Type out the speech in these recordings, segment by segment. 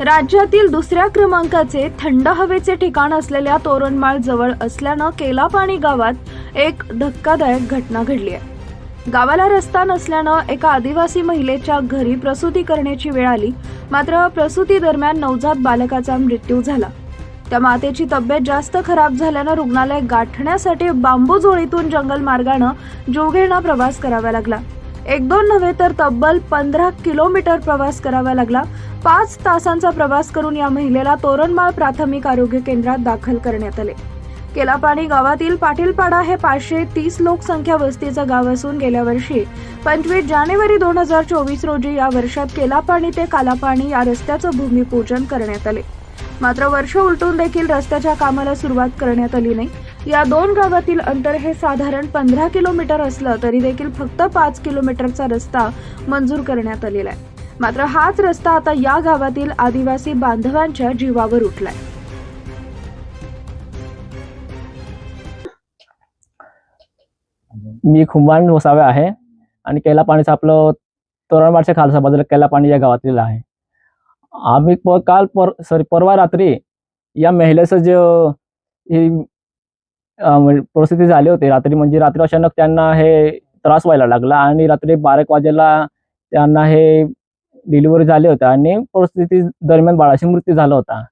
राज्यातील दुसऱ्या क्रमांकाचे थंड हवेचे ठिकाण असलेल्या तोरणमाळ जवळ असल्यानं केलापाणी गावात एक धक्कादायक घटना घडली आहे. गावाला रस्ता नसल्यानं एका आदिवासी महिलेच्या घरी प्रसूती करण्याची वेळ आली मात्र प्रसूती दरम्यान नवजात बालकाचा मृत्यू झाला. त्या मातेची तब्येत जास्त खराब झाल्यानं रुग्णालय गाठण्यासाठी बांबू जोळीतून जंगल मार्गानं जोगेणा प्रवास करावा लागला. एक दोन नव्हे तर तब्बल पंधरा किलोमीटर प्रवास करावा लागला पाच तासांचा प्रवास करून या महिलेला तोरणमाळ प्राथमिक आरोग्य केंद्रात दाखल करण्यात आले. केलापाणी गावातील पाटीलपाडा हे पाचशे तीस लोकसंख्या वस्तीचं गाव असून गेल्या वर्षी पंचवीस जानेवारी दोन हजार चोवीस रोजी या वर्षात केलापाणी ते कालापाणी या रस्त्याचं भूमिपूजन करण्यात आले. मात्र वर्ष उलटून देखील रस्त्याच्या कामाला सुरुवात करण्यात आली नाही. या दोन गावातील अंतर हे साधारण पंधरा किलोमीटर असलं तरी देखील फक्त पाच किलोमीटरचा रस्ता मंजूर करण्यात आलेला आहे. मात्र हाच रस्ता आता या गावातील आदिवासी बांधवांच्या जीवावर उठलाय. मी खुंबाण वसावे आहे आणि कैला पाणीचं आपलं तोरणमाडच्या खालसा बाजूला कैला पाणी या गावातील आहे. आम्ही प काल पर सॉरी परवा रात्री या महिलेचं जे ही म्हणजे परिस्थिती झाली होती रात्री म्हणजे रात्री अचानक त्यांना हे त्रास व्हायला लागला आणि रात्री बारा एक वाजेला त्यांना हे डिलिव्हरी झाली होती आणि परिस्थिती दरम्यान बाळाचा मृत्यू झाला होता.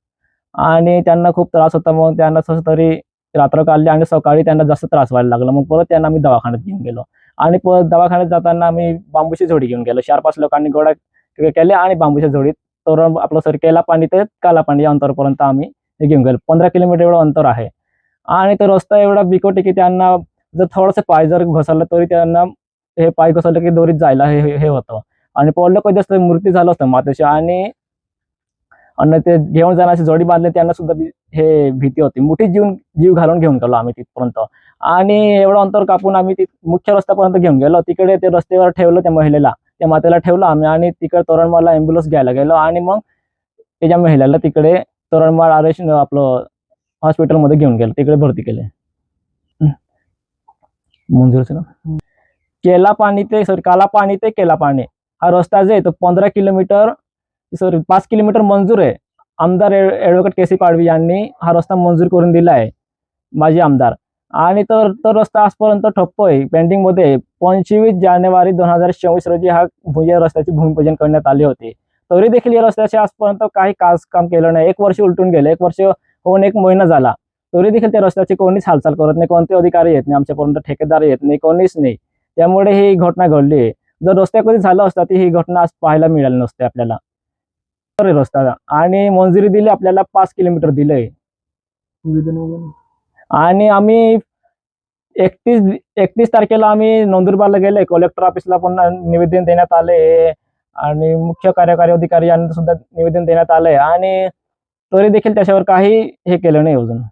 आणि त्यांना खूप त्रास होता मग त्यांना कसं तरी रात्र काढली आणि सकाळी त्यांना जास्त त्रास व्हायला लागला. मग परत त्यांना आम्ही दवाखान्यात घेऊन गेलो. आणि परत दवाखान्यात जाताना आम्ही बांबूची झोडी घेऊन गेलो. चार पाच लोकांनी गोळा केले आणि बांबूच्या झोडीत तोरण आपलं सर केला पाणी ते काला पाणी या अंतरपर्यंत आम्ही हे घेऊन गेलो. पंधरा किलोमीटर एवढं अंतर आहे. आणि तो रस्ता एवढा बिकट आहे की त्यांना जर थोडंसं पाय जर घसरलं तरी त्यांना हे पाय घसरलं की दोरीत जायला हे हे- हे होतं. आणि पडलं कधी असतं? मूर्ती झालं असतं मातेशी आणि आणि ते घेऊन जाण्याची जोडी बांधले त्यांना सुद्धा हे भीती होती. मोठी जीव जीव घालून घेऊन गेलो आम्ही तिथपर्यंत. आणि एवढं अंतर कापून आम्ही ती मुख्य रस्त्यापर्यंत घेऊन गेलो. तिकडे ते रस्त्यावर ठेवलं त्या महिलेला. त्या मातेला ठेवलं आम्ही आणि तिकडे तोरणमाळला अँब्युलन्स घ्यायला गेलो. आणि मग त्याच्या महिलेला तिकडे तोरणमाळ आरेश आपलं हॉस्पिटलमध्ये घेऊन गेलो. तिकडे भरती केले. मंजूर केला पाणी ते सॉरी काला पाणी ते केला पाणी. हा रस्ता जो आहे तो पंधरा किलोमीटर सॉरी पाच किलोमीटर मंजूर आहे. आमदार ॲडव्होकेट के सी पाडवी यांनी हा रस्ता मंजूर करून दिला आहे माजी आमदार. आणि तर तो रस्ता आजपर्यंत ठप्प आहे. पेंडिंगमध्ये पंचवीस जानेवारी दोन हजार चोवीस रोजी हा भू- या रस्त्याचे भूमिपूजन करण्यात आले होते. तरी देखील या रस्त्याचे आजपर्यंत काही कास काम केलं नाही. एक वर्ष उलटून गेले. एक वर्ष होऊन एक महिना झाला. तरी देखील त्या रस्त्याची कोणीच हालचाल करत नाही. कोणते अधिकारी येत नाही. आमच्यापर्यंत ठेकेदार येत नाही. कोणीच नाही. त्यामुळे ही घटना घडली आहे. जर रस्त्या कधी झालं असतं ती ही घटना आज पाहायला मिळाली नसते आपल्याला. तर रस्ता आणि मंजुरी दिली आपल्याला पाच किलोमीटर दिलंय. आणि आम्ही एकतीस एकतीस तारखेला आम्ही नंदुरबारला गेले कलेक्टर ऑफिसला पण निवेदन देण्यात आले आणि मुख्य कार्यकारी अधिकारी यांना सुद्धा निवेदन देण्यात आलंय. आणि तरी देखील त्याच्यावर काही हे केलं नाही अजून.